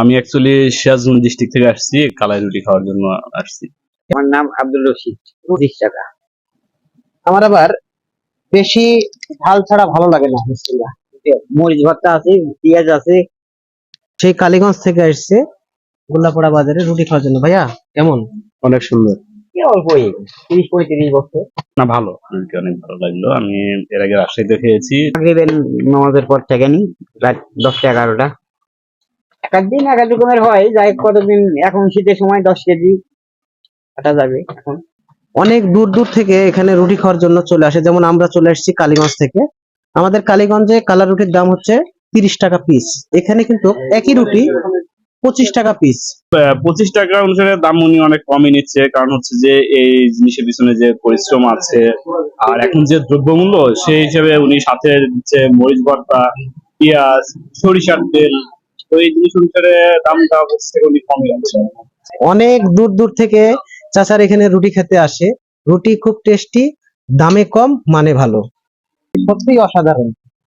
আমি actually Sirajganj district থেকে আসছি কালাই রুটি খাওয়ার জন্য আসছি। আমার নাম আব্দুল রশিদ তিরিশ টাকা। আমার আবার বেশি ঝাল ছাড়া ভালো লাগে না মরিচ ভর্তা আছে পেঁয়াজ আছে সেই কালীগঞ্জ থেকে আসছে গোল্লাপাড়া বাজারে রুটি খাওয়ার জন্য। ভাইয়া কেমন? অনেক সুন্দর। কি অল্পই তিরিশ পঁয়ত্রিশ বছর। না ভালো। রুটি অনেক ভালো লাগল। আমি এর আগে রাজশাহীতে খেয়েছি। নামাজের পর থেকে নি রাত দশটা এগারোটা। এক একদিন এক এক রকমের হয় যাই কতদিন এখন শীতের সময় দশ কেজি কাটা যাবে এখন। অনেক দূর দূর থেকে এখানে রুটি খাওয়ার জন্য চলে আসে যেমন আমরা চলে আসছি কালীগঞ্জ থেকে। আমাদের কালীগঞ্জে কালা রুটির দাম হচ্ছে তিরিশ টাকা পিস এখানে কিন্তু একই রুটি পঁচিশ টাকা পিস আহ, পঁচিশ টাকা অনুসারে দাম উনি অনেক কমই নিচ্ছে কারণ হচ্ছে যে এই জিনিসের পিছনে যে পরিশ্রম আছে আর এখন যে দ্রব্যমূল্য সেই হিসেবে উনি সাথে দিচ্ছে মরিচ ভর্তা পেঁয়াজ সরিষার তেল তো এই জিনিস অনুসারে দামটা উনি কমই রাখছে অনেক দূর দূর থেকে চাচার এখানে রুটি খেতে আসে। রুটি খুব টেস্টি দামে কম মানে ভালো। সত্যি অসাধারণ।